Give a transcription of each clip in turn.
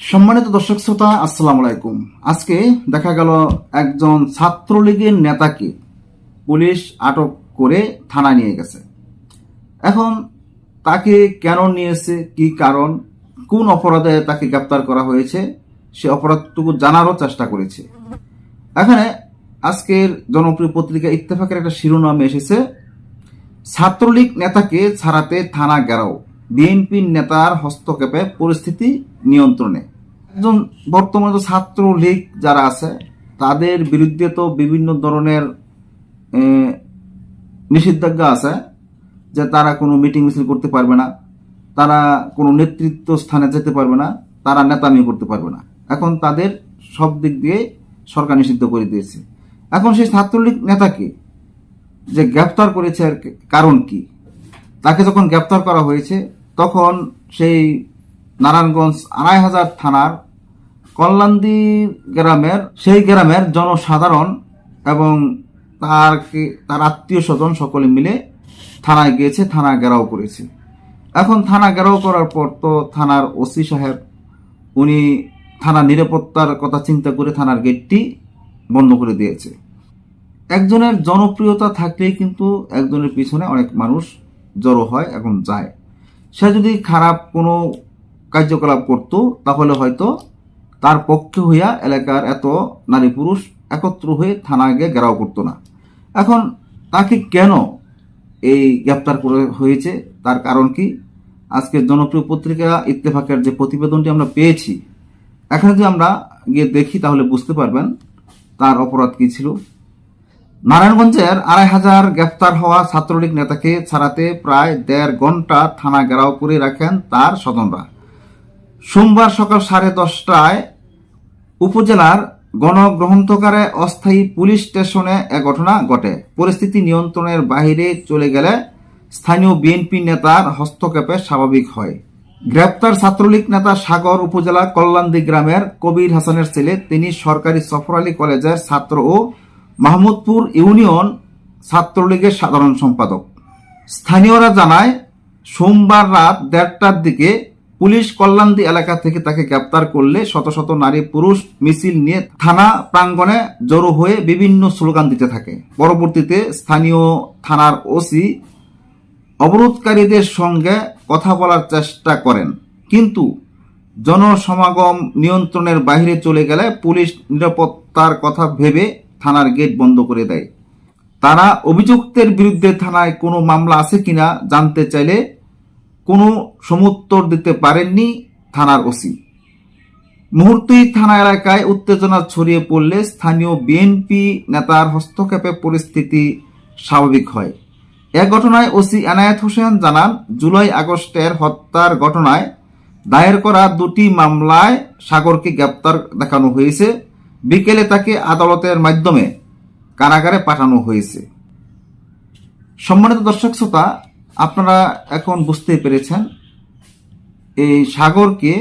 সম্মানিত দর্শক শ্রোতা, আসসালামু আলাইকুম। আজকে দেখা গেল একজন ছাত্রলীগের নেতাকে পুলিশ আটক করে থানায় নিয়ে গেছে। এখন তাকে কেন নিয়েছে, কি কারণ, কোন অপরাধে তাকে গ্রেপ্তার করা হয়েছে, সে অপরাধটুকু জানারও চেষ্টা করেছে। এখানে আজকের জনপ্রিয় পত্রিকা ইত্তেফাকের একটা শিরোনামে এসেছে, ছাত্রলীগ নেতাকে ছাড়াতে থানা গেরাও, বিএনপির নেতার হস্তক্ষেপে পরিস্থিতি নিয়ন্ত্রণে। একজন বর্তমানে তো ছাত্রলীগ যারা আছে, তাদের বিরুদ্ধে তো বিভিন্ন ধরনের নিষেধাজ্ঞা আছে যে তারা কোনো মিটিং মিছিল করতে পারবে না, তারা কোনো নেতৃত্ব স্থানে যেতে পারবে না, তারা নেতামি করতে পারবে না। এখন তাদের সব দিক দিয়ে সরকার নিষিদ্ধ করে দিয়েছে। এখন সেই ছাত্রলীগ নেতাকে যে গ্রেপ্তার করেছে এর কারণ কি? তাকে যখন গ্রেপ্তার করা হয়েছে, তখন সেই নারায়ণগঞ্জ আড়াই হাজার থানার কল্যাণদি গ্রামের, সেই গ্রামের জনসাধারণ এবং তার তার আত্মীয় স্বজন সকলে মিলে থানায় গিয়েছে, থানা ঘেরাও করেছে। এখন থানা ঘেরাও করার পর তো থানার ওসি সাহেব, উনি থানা নিরাপত্তার কথা চিন্তা করে থানার গেটটি বন্ধ করে দিয়েছে। একজনের জনপ্রিয়তা থাকলেই কিন্তু একজনের পিছনে অনেক মানুষ জড়ো হয় এবং যায়। সে যদি খারাপ কোনো কার্যকলাপ করত, তাহলে হয়তো তার পক্ষে হইয়া এলাকার এত নারী পুরুষ একত্র হয়ে থানায় গিয়ে ঘেরাও করতো না। এখন তাকে কেন এই গ্রেপ্তার করে হয়েছে? তার কারণ কি? আজকের জনপ্রিয় পত্রিকা ইত্তেফাকের যে প্রতিবেদনটি আমরা পেয়েছি, এখানে যদি আমরা গিয়ে দেখি তাহলে বুঝতে পারবেন তার অপরাধ কি ছিল। নারায়ণগঞ্জের আড়াই হাজার গ্রেপ্তার হওয়া ছাত্রলীগ নেতাকে ছাড়াতে প্রায় দেড় ঘণ্টা থানা ঘেরাও করে রাখেন তার স্বজনরা। সোমবার সকাল সাড়ে দশটায় উপজেলার গণগ্রহণকারে অস্থায়ী পুলিশ স্টেশনে এ ঘটনা ঘটে। পরিস্থিতি নিয়ন্ত্রণের বাইরে চলে গেলে স্থানীয় বিএনপি নেতার হস্তক্ষেপে স্বাভাবিক হয়। গ্রেপ্তার ছাত্রলীগ নেতা সাগর উপজেলা কল্যাণদি গ্রামের কবির হাসানের ছেলে, তিনি সরকারি সফর আলী কলেজের ছাত্র ও মাহমুদপুর ইউনিয়ন ছাত্রলীগের সাধারণ সম্পাদক। স্থানীয়রা জানায়, সোমবার রাত দেড়টার দিকে পুলিশ কল্যাণদি এলাকা থেকে তাকে গ্রেপ্তার করলে শত শত নারী, পুরুষ মিছিল নিয়ে থানা প্রাঙ্গণে জড়ো হয়ে বিভিন্ন স্লোগান দিতে থাকে। পরবর্তীতে স্থানীয় থানার ওসি অবরোধকারীদের সঙ্গে কথা বলার চেষ্টা করেন। কিন্তু জনসমাগম নিয়ন্ত্রণের বাইরে চলে গেলে পুলিশ নিরাপত্তার কথা ভেবে থানার গেট বন্ধ করে দেয়। তারা অভিযুক্তের বিরুদ্ধে থানায় কোনো মামলা আছে কিনা জানতে চাইলে সমুত্তর দিতে পারেননি থানার ওসি। মুহূর্তেই থানা এলাকায় উত্তেজনা ছড়িয়ে পড়লে স্থানীয় বিএনপি নেতার হস্তক্ষেপে পরিস্থিতি স্বাভাবিক হয়। এ ঘটনায় ওসি এনায়েত হোসেন জানান, জুলাই আগস্টের হত্যার ঘটনায় দায়ের করা দুটি মামলায় সাগরকে গ্রেপ্তার দেখানো হয়েছে। বিকেলে তাকে আদালতের মাধ্যমে কারাগারে পাঠানো হয়েছে। সম্মানিত দর্শক শ্রোতা আপনারা এখন বুঝতে পেরেছেন, এই সাগরকে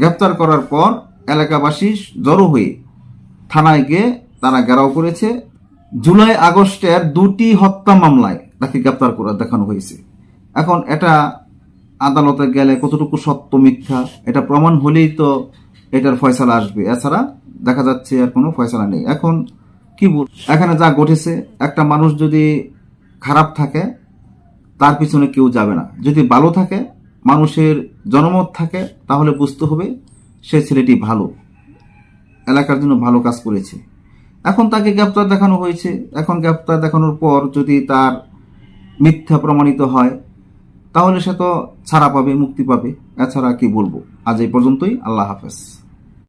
গ্রেপ্তার করার পর এলাকাবাসী জড়ো হয়ে থানায় গিয়ে তারা ঘেরাও করেছে। জুলাই আগস্টের দুটি হত্যা মামলায় তাকে গ্রেপ্তার করে দেখানো হয়েছে। এখন এটা আদালতে গেলে কতটুকু সত্য মিথ্যা, এটা প্রমাণ হলেই তো এটার ফয়সালা আসবে। এছাড়া দেখা যাচ্ছে আর কোনো ফয়সালা নেই। এখন কি বল এখানে যা ঘটেছে, একটা মানুষ যদি খারাপ থাকে তার পিছনে কেউ যাবে না। যদি ভালো থাকে, মানুষের জনমত থাকে, তাহলে বুঝতে হবে সে ছেলেটি ভালো। এলাকার জন্য ভালো কাজ করেছে। এখন তাকে গ্রেপ্তার দেখানো হয়েছে। এখন গ্রেপ্তার দেখানোর পর যদি তার মিথ্যা প্রমাণিত হয়, তাহলে সে তো ছাড়া পাবে, মুক্তি পাবে। এছাড়া কি বলব? আজ এই পর্যন্তই। আল্লাহ হাফেজ।